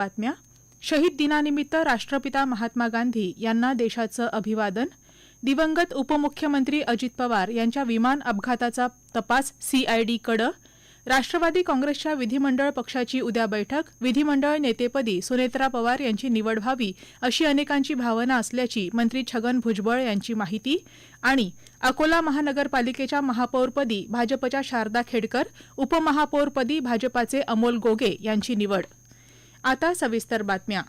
बातम्या. शहीद दिनानिमित्त राष्ट्रपिता महात्मा गांधी यांना देशाचं अभिवादन. दिवंगत उपमुख्यमंत्री अजित पवार यांच्या विमान अपघाताचा तपास सीआयडीकडं राष्ट्रवादी काँग्रेसच्या विधिमंडळ पक्षाची उद्या बैठक. विधिमंडळ नेतेपदी सुनेत्रा पवार यांची निवड व्हावी अशी अनेकांची भावना असल्याची मंत्री छगन भुजबळ यांची माहिती. आणि अकोला महानगरपालिकेच्या महापौरपदी भाजपच्या शारदा खेडकर उपमहापौरपदी भाजपाचे अमोल गोगे यांची निवड. आता सविस्तर बातम्या.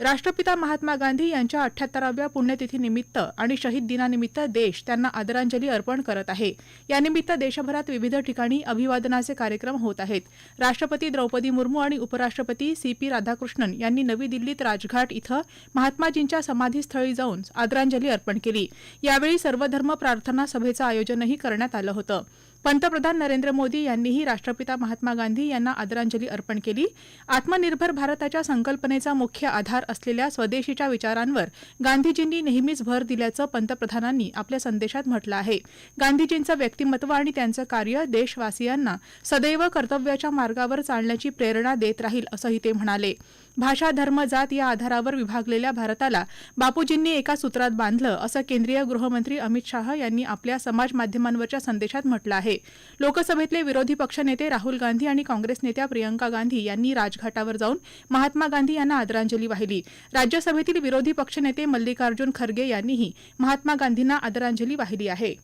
राष्ट्रपिता महात्मा गांधी यांच्या अठ्याहत्तराव्या पुण्यतिथीनिमित्त आणि शहीद दिनानिमित्त देश त्यांना आदरांजली अर्पण करत आहे. यानिमित्त देशभरात विविध ठिकाणी अभिवादनाचे कार्यक्रम होत आहेत. राष्ट्रपती द्रौपदी मुर्मू आणि उपराष्ट्रपती सी पी राधाकृष्णन यांनी नवी दिल्लीत राजघाट इथं महात्माजींच्या समाधीस्थळी जाऊन आदरांजली अर्पण केली. यावेळी सर्वधर्म प्रार्थना सभेचं आयोजनही करण्यात आलं होतं. पंतप्रधान नरेंद्र मोदी यांनीही राष्ट्रपिता महात्मा गांधी यांना आदरांजली अर्पण केली. आत्मनिर्भर भारताच्या संकल्पनेचा मुख्य आधार असलेल्या स्वदेशीच्या विचारांवर गांधीजींनी नेहमीच भर दिल्याचं पंतप्रधानांनी आपल्या संदेशात म्हटलं आहे. गांधीजींचं व्यक्तिमत्व आणि त्यांचं कार्य देशवासियांना सदैव कर्तव्याच्या मार्गावर चालण्याची प्रेरणा देत राहील असंही ते म्हणाले. भाषा धर्म जात या आधारावर विभागलेल्या भारताला बापूजींनी एका सूत्रात बांधलं असं केंद्रीय गृहमंत्री अमित शाह यांनी आपल्या समाज माध्यमांवरच्या संदेशात म्हटलं आहे. लोकसभेतले विरोधी पक्षनेते राहुल गांधी आणि काँग्रेस नेत्या प्रियंका गांधी यांनी राजघाटावर जाऊन महात्मा गांधी यांना आदरांजली वाहिली. राज्यसभेतील विरोधी पक्षनेते मल्लिकार्जुन खरगे यांनीही महात्मा गांधींना आदरांजली वाहिली आहे.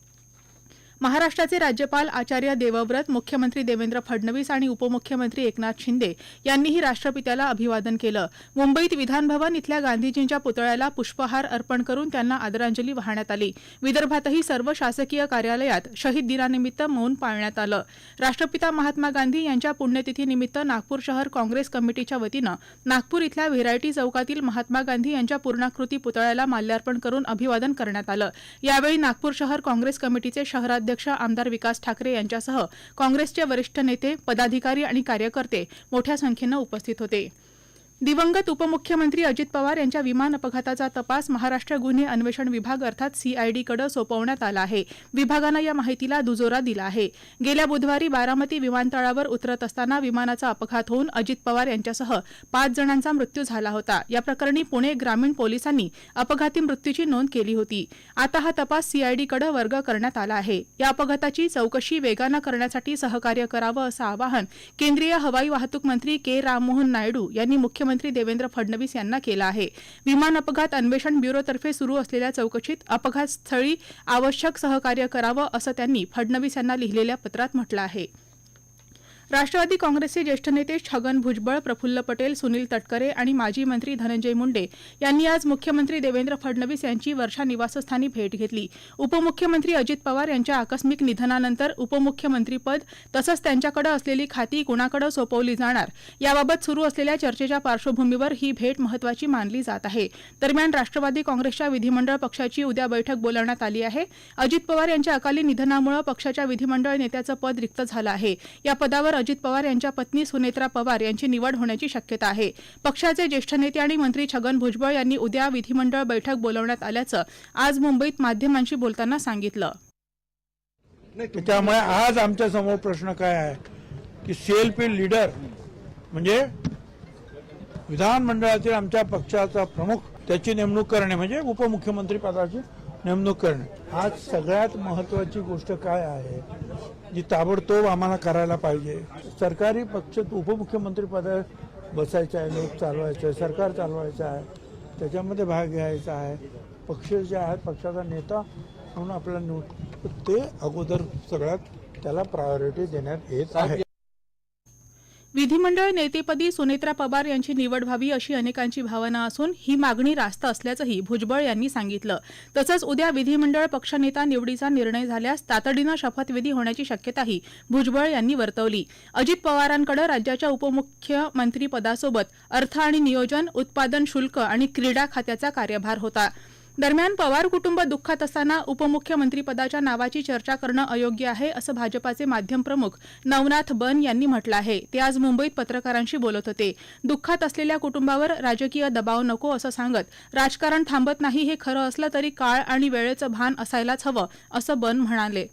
महाराष्ट्राचे राज्यपाल आचार्य देवव्रत मुख्यमंत्री देवेंद्र फडणवीस आणि उपमुख्यमंत्री एकनाथ शिंदे यांनीही राष्ट्रपित्याला अभिवादन केलं. मुंबईत विधानभवन इथल्या गांधीजींच्या पुतळ्याला पुष्पहार अर्पण करून त्यांना आदरांजली वाहण्यात आली. विदर्भातही सर्व शासकीय कार्यालयात शहीद दिनानिमित्त मौन पाळण्यात आलं. राष्ट्रपिता महात्मा गांधी यांच्या पुण्यतिथीनिमित्त नागपूर शहर काँग्रेस कमिटीच्या वतीनं नागपूर इथल्या व्हेरायटी चौकातील महात्मा गांधी यांच्या पूर्णाकृती पुतळ्याला माल्यार्पण करून अभिवादन करण्यात आलं. यावेळी नागपूर शहर काँग्रेस कमिटीचे शहराध्यक्ष आमदार विकास ठाकरे यांच्यासह काँग्रेसचे वरिष्ठ नेते पदाधिकारी आणि कार्यकर्ते मोठ्या संख्येनं उपस्थित होते. दिवंगत उपमुख्यमंत्री अजित पवार यांच्या विमान अपघाताचा तपास महाराष्ट्र गुन्हे अन्वेषण विभाग अर्थात सीआयडीकडे सोपवण्यात आला आहे. विभागानं या माहितीला दुजोरा दिला आहे. गेल्या बुधवारी बारामती विमानतळावर उतरत असताना विमानाचा अपघात होऊन अजित पवार यांच्यासह पाच जणांचा मृत्यू झाला होता. या प्रकरणी पुणे ग्रामीण पोलिसांनी अपघाती मृत्यूची नोंद केली होती. आता हा तपास सीआयडीकडे वर्ग करण्यात आला आहे. या अपघाताची चौकशी वेगानं करण्यासाठी सहकार्य करावं असं आवाहन केंद्रीय हवाई वाहतूक मंत्री के राममोहन नायडू यांनी मुख्यमंत्री देवेंद्र फडणवीस यांना केला आहे. विमान अपघात अन्वेषण ब्युरोतर्फे सुरू असलेल्या चौकशीत अपघातस्थळी आवश्यक सहकार्य करावं असं त्यांनी फडणवीस यांना लिहिलेल्या पत्रात म्हटलं आहे. राष्ट्रवादी काँग्रेसचे ज्येष्ठ नेते छगन भुजबळ प्रफुल्ल पटेल सुनील तटकरे आणि माजी मंत्री धनंजय मुंडे यांनी आज मुख्यमंत्री देवेंद्र फडणवीस यांची वर्षा निवासस्थानी भेट घेतली. उपमुख्यमंत्री अजित पवार यांच्या आकस्मिक निधनानंतर उपमुख्यमंत्रीपद तसंच त्यांच्याकडे असलेली खाती कुणाकडे सोपवली जाणार याबाबत सुरू असलेल्या चर्चेच्या पार्श्वभूमीवर ही भेट महत्वाची मानली जात आहे. दरम्यान राष्ट्रवादी काँग्रेसच्या विधिमंडळ पक्षाची उद्या बैठक बोलावण्यात आली आहे. अजित पवार यांच्या अकाली निधनामुळे पक्षाच्या विधिमंडळ नेत्याचं पद रिक्त झालं आहे. या पदावर अजित पवार यांच्या पत्नी सुनेत्रा पवार यांची निवड होण्याची शक्यता आहे. पक्षाचे ज्येष्ठ नेते आणि मंत्री छगन भुजबळ यांनी उद्या विधिमंडळ बैठक बोलवण्यात आल्याचं आज मुंबईत माध्यमांशी बोलताना सांगितलं. त्यामुळे आज आमच्यासमोर प्रश्न काय आहे? की सेल्फी लीडर म्हणजे विधानमंडळातील आमच्या पक्षाचा प्रमुख त्याची नेमणूक करणे म्हणजे उपमुख्यमंत्री पदाची नेमणूक करणे. आज सगळ्यात महत्वाची गोष्ट काय आहे? जी ताबडतोब आम्हाला करायला पाहिजे. सरकारी पक्ष उपमुख्यमंत्री पदा बसायचं आहे लोक चालवायचं आहे सरकार चालवायचं आहे त्याच्यामध्ये भाग घ्यायचा आहे. पक्ष जे आहेत पक्षाचा नेता म्हणून आपल्याला निवड ते अगोदर सगळ्यात त्याला प्रायोरिटी देण्यात येत आहे. विधिमंडळ नेतेपदी सुनेत्रा पवार यांची निवड व्हावी अशी अनेकांची भावना असून ही मागणी रास्त असल्याचंही भुजबळ यांनी सांगितलं. तसंच उद्या विधिमंडळ पक्षनेता निवडीचा निर्णय झाल्यास तातडीनं शपथविधी होण्याची शक्यताही भुजबळ यांनी वर्तवली. अजित पवारांकडे राज्याच्या उपमुख्यमंत्रीपदासोबत अर्थ आणि नियोजन उत्पादन शुल्क आणि क्रीडा खात्याचा कार्यभार होता. दरम्यान पवार कुटुंब दुःखात असताना उपमुख्यमंत्रीपदाच्या नावाची चर्चा करणं अयोग्य आहे असं भाजपाचे माध्यम प्रमुख नवनाथ बन यांनी म्हटलं आहे. ते आज मुंबईत पत्रकारांशी बोलत होते. दुःखात असलेल्या कुटुंबावर राजकीय दबाव नको असं सांगत राजकारण थांबत नाही हे खरं असलं तरी काळ आणि वेळेचं भान असायलाच हवं असं बन म्हणाले.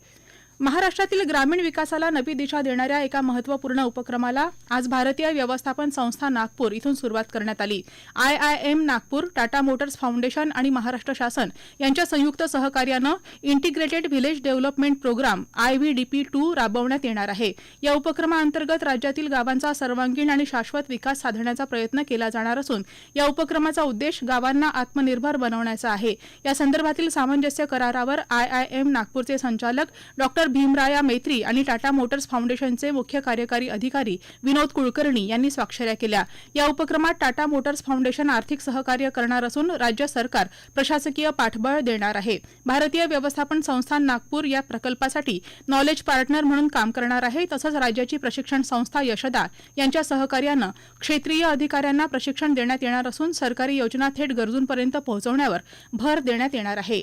महाराष्ट्रातील ग्रामीण विकासाला नवी दिशा देणाऱ्या एका महत्त्वपूर्ण उपक्रमाला आज भारतीय व्यवस्थापन संस्था नागपूर इथून सुरुवात करण्यात आली. I I M Nagpur Tata Motors Foundation आणि महाराष्ट्र शासन यांच्या संयुक्त सहकार्यानं Integrated Village Development Programme I V D P two राबवण्यात येणार आहे. या उपक्रमाअंतर्गत राज्यातील गावांचा सर्वांगीण आणि शाश्वत विकास साधण्याचा प्रयत्न केला जाणार असून या उपक्रमाचा उद्देश गावांना आत्मनिर्भर बनवण्याचा आहे. या संदर्भातील सामंजस्य करारावर आय आय एम नागपूरचे संचालक डॉक्टर भीमराया मैत्री आणि टाटा मोटर्स फाउंडेशनचे मुख्य कार्यकारी अधिकारी विनोद कुलकर्णी यांनी स्वाक्षऱ्या केल्या. या उपक्रमात टाटा मोटर्स फाउंडेशन आर्थिक सहकार्य करणार असून राज्य सरकार प्रशासकीय पाठबळ देणार आहे. भारतीय व्यवस्थापन संस्थान नागपूर या प्रकल्पासाठी नॉलेज पार्टनर म्हणून काम करणार आहे. तसंच राज्याची प्रशिक्षण संस्था यशदा यांच्या सहकार्यानं क्षेत्रीय अधिकाऱ्यांना प्रशिक्षण देण्यात येणार असून सरकारी योजना थेट गरजूंपर्यंत पोहोचवण्यावर भर देण्यात येणार आहे.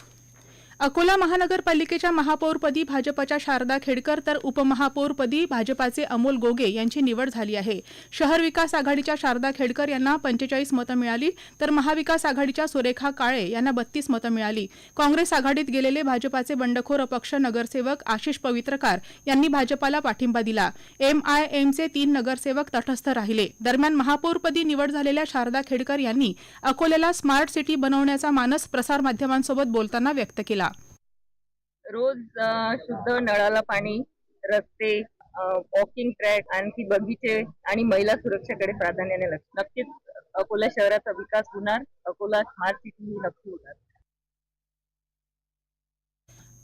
अकोला महानगरपालिकेच्या महापौरपदी भाजपच्या शारदा खेडकर तर उपमहापौरपदी भाजपाचे अमोल गोगे यांची निवड झाली आहे. शहर विकास आघाडीच्या शारदा खेडकर यांना पंचेचाळीस मतं मिळाली तर महाविकास आघाडीच्या सुरेखा काळे यांना बत्तीस मतं मिळाली. काँग्रेस आघाडीत गेलेले भाजपाचे बंडखोर अपक्ष नगरसेवक आशिष पवित्रकार यांनी भाजपाला पाठिंबा दिला. एम आय एमचे तीन नगरसेवक तटस्थ राहिले. दरम्यान महापौरपदी निवड झालेल्या शारदा खेडकर यांनी अकोल्याला स्मार्ट सिटी बनवण्याचा मानस प्रसारमाध्यमांसोबत बोलताना व्यक्त केला. रोज शुद्ध नळाला पाणी रस्ते वॉकिंग ट्रॅक आणखी बगीचे आणि महिला सुरक्षेकडे प्राधान्याने लक्ष. नक्कीच अकोला शहराचा विकास होणार अकोला स्मार्ट सिटी ही नक्की होणार.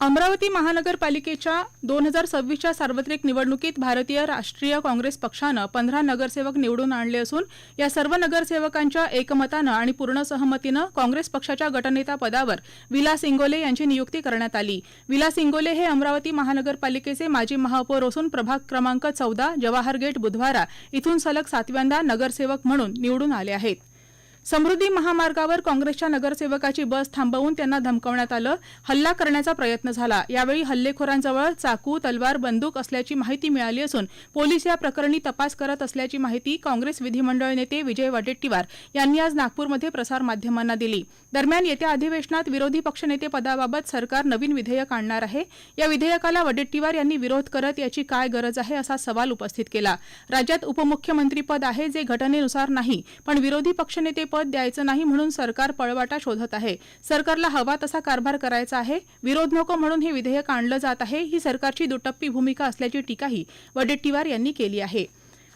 अमरावती महानगरपालिकेच्या दोन हजार सव्वीसच्या सार्वत्रिक निवडणुकीत भारतीय राष्ट्रीय काँग्रेस पक्षानं पंधरा नगरसेवक निवडून आणले असून या सर्व नगरसेवकांच्या एकमतानं आणि पूर्ण सहमतीनं काँग्रेस पक्षाच्या गटनेता पदावर विलास इंगोले यांची नियुक्ती करण्यात आली. विलास इंगोले हे अमरावती महानगरपालिकेचे माजी महापौर असून प्रभाग क्रमांक चौदा जवाहर गेट बुधवारा इथून सलग सातव्यांदा नगरसेवक म्हणून निवडून आले आहेत. समृद्धी महामार्गावर काँग्रेसच्या नगरसेवकाची बस थांबवून त्यांना धमकवण्यात आलं. हल्ला करण्याचा प्रयत्न झाला. यावेळी हल्लेखोरांजवळ चाकू तलवार बंदूक असल्याची माहिती मिळाली असून पोलीस या प्रकरणी तपास करत असल्याची माहिती काँग्रेस विधिमंडळ नेते विजय वडेट्टीवार यांनी आज नागपूरमध्ये प्रसारमाध्यमांना दिली. दरम्यान येत्या अधिवेशनात विरोधी पक्षनेते पदाबाबत सरकार नवीन विधेयक आणणार आहे. या विधेयकाला वडेट्टीवार यांनी विरोध करत याची काय गरज आहे असा सवाल उपस्थित केला. राज्यात उपमुख्यमंत्रीपद आहे जे घटनेनुसार नाही पण विरोधी पक्षनेते पद द्यायचं नाही म्हणून सरकार पळवाटा शोधत आहे. सरकारला हवा तसा कारभार करायचा आहे. विरोध नको म्हणून हे विधेयक आणलं जात आहे. ही सरकारची दुटप्पी भूमिका असल्याची टीकाही वडेट्टीवार यांनी केली आहे.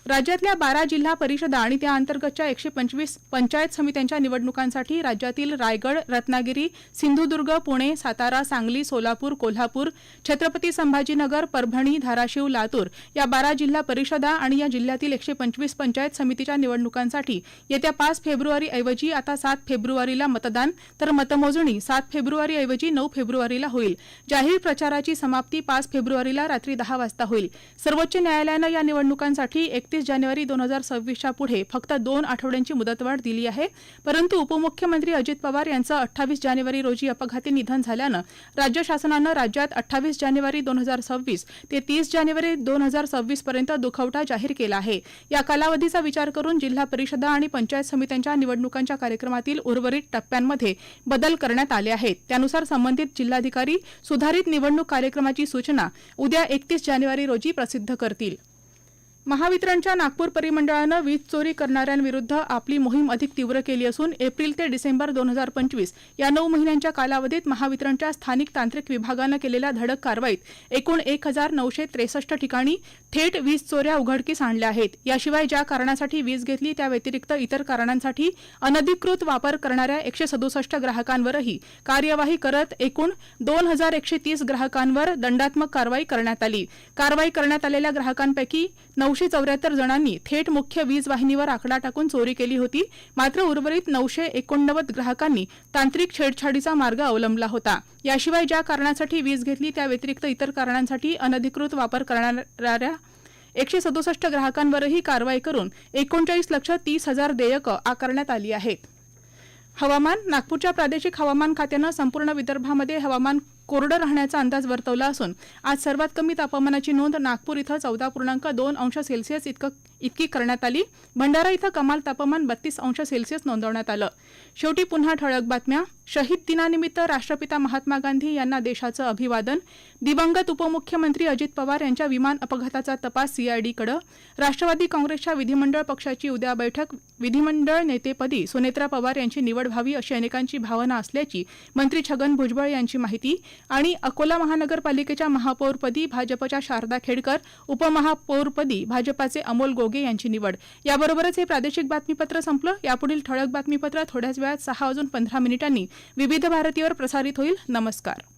राज्यातल्या बारा जिल्हा परिषदा आणि त्या अंतर्गतच्या एकशे पंचवीस पंचायत समित्यांच्या निवडणुकांसाठी राज्यातील रायगड रत्नागिरी सिंधुदुर्ग पुणे सातारा सांगली सोलापूर कोल्हापूर छत्रपती संभाजीनगर परभणी धाराशिव लातूर या बारा जिल्हा परिषदा आणि या जिल्ह्यातील एकशे पंचवीस पंचायत समितीच्या निवडणुकांसाठी येत्या पाच फेब्रुवारी ऐवजी आता सात फेब्रुवारीला मतदान तर मतमोजणी सात फेब्रुवारी ऐवजी नऊ फेब्रुवारीला होईल. जाहीर प्रचाराची समाप्ती पाच फेब्रुवारीला रात्री दहा वाजता होईल. सर्वोच्च न्यायालयानं या निवडणुकांसाठी एक एकतीस जानेवारी दोन हजार सव्वीसच्या पुढे फक्त दोन आठवड्यांची मुदतवाढ दिली आहे. परंतु उपमुख्यमंत्री अजित पवार यांचं अठ्ठावीस जानेवारी रोजी अपघाती निधन झाल्यानं राज्य शासनानं राज्यात अठ्ठावीस जानेवारी दोन हजार सव्वीस ते तीस जानेवारी दोन हजार सव्वीस पर्यंत दुखवटा जाहीर केला आहे. या कालावधीचा विचार करून जिल्हा परिषदा आणि पंचायत समित्यांच्या निवडणुकांच्या कार्यक्रमातील उर्वरित टप्प्यांमध्ये बदल करण्यात आले आहेत. त्यानुसार संबंधित जिल्हाधिकारी सुधारित निवडणूक कार्यक्रमाची सूचना उद्या एकतीस जानेवारी रोजी प्रसिद्ध करतील. महावितरणच्या नागपूर परिमंडळानं वीज चोरी करणाऱ्यांविरुद्ध आपली मोहीम अधिक तीव्र केली असून एप्रिल ते डिसेंबर दोन हजार पंचवीस या नऊ महिन्यांच्या कालावधीत महावितरणच्या स्थानिक तांत्रिक विभागानं केलेल्या धडक कारवाईत एकूण एक हजार नऊशे त्रेसष्ट ठिकाणी थेट वीज चोऱ्या उघडकीस आणल्या आहेत. याशिवाय ज्या कारणासाठी वीज घेतली त्या व्यतिरिक्त इतर कारणांसाठी अनधिकृत वापर करणाऱ्या एकशे सदुसष्ट ग्राहकांवरही कार्यवाही करत एकूण दोन हजार एकशे तीस ग्राहकांवर दंडात्मक कारवाई करण्यात आली. कारवाई करण्यात आलेल्या ग्राहकांपैकी नऊशे चौऱ्याहत्तर जणांनी थेट मुख्य वीज वाहिनीवर आकडा टाकून चोरी केली होती. मात्र उर्वरित नऊशे एकोणनव्वद ग्राहकांनी तांत्रिक छेडछाडीचा मार्ग अवलंबला होता. याशिवाय ज्या कारणासाठी वीज घेतली त्या व्यतिरिक्त इतर कारणांसाठी अनधिकृत वापर करणाऱ्या एकशे सदुसष्ट ग्राहकांवरही कारवाई करून एकोणचाळीस लक्ष तीस हजार देयकं आकारण्यात आली आहेत. हवामान नागपूरच्या प्रादेशिक हवामान खात्यानं संपूर्ण विदर्भामध्ये हवामान कोरडं राहण्याचा अंदाज वर्तवला असून आज सर्वात कमी तापमानाची नोंद नागपूर इथं चौदा पूर्णांक दोन अंश सेल्सिअस इतकं इतकी करण्यात आली. भंडारा इथं कमाल तापमान बत्तीस अंश सेल्सिअस नोंदवण्यात आलं. शेवटी पुन्हा ठळक बातम्या. शहीद दिनानिमित्त राष्ट्रपिता महात्मा गांधी यांना देशाचं अभिवादन. दिवंगत उपमुख्यमंत्री अजित पवार यांच्या विमान अपघाताचा तपास सीआयडीकडे राष्ट्रवादी काँग्रेसच्या विधिमंडळ पक्षाची उद्या बैठक. विधिमंडळ नेतेपदी सुनेत्रा पवार यांची निवड व्हावी अशी अनेकांची भावना असल्याची मंत्री छगन भुजबळ यांची माहिती. आणि अकोला महानगरपालिकेच्या महापौरपदी भाजपच्या शारदा खेडकर उपमहापौरपदी भाजपाचे अमोल गोगे यांची निवड. याबरोबरच हे प्रादेशिक बातमीपत्र संपलं. यापुढील ठळक बातमीपत्र थोड्याच वेळात सहा वाजून पंधरा मिनिटांनी विविध भारतीवर प्रसारित होईल. नमस्कार.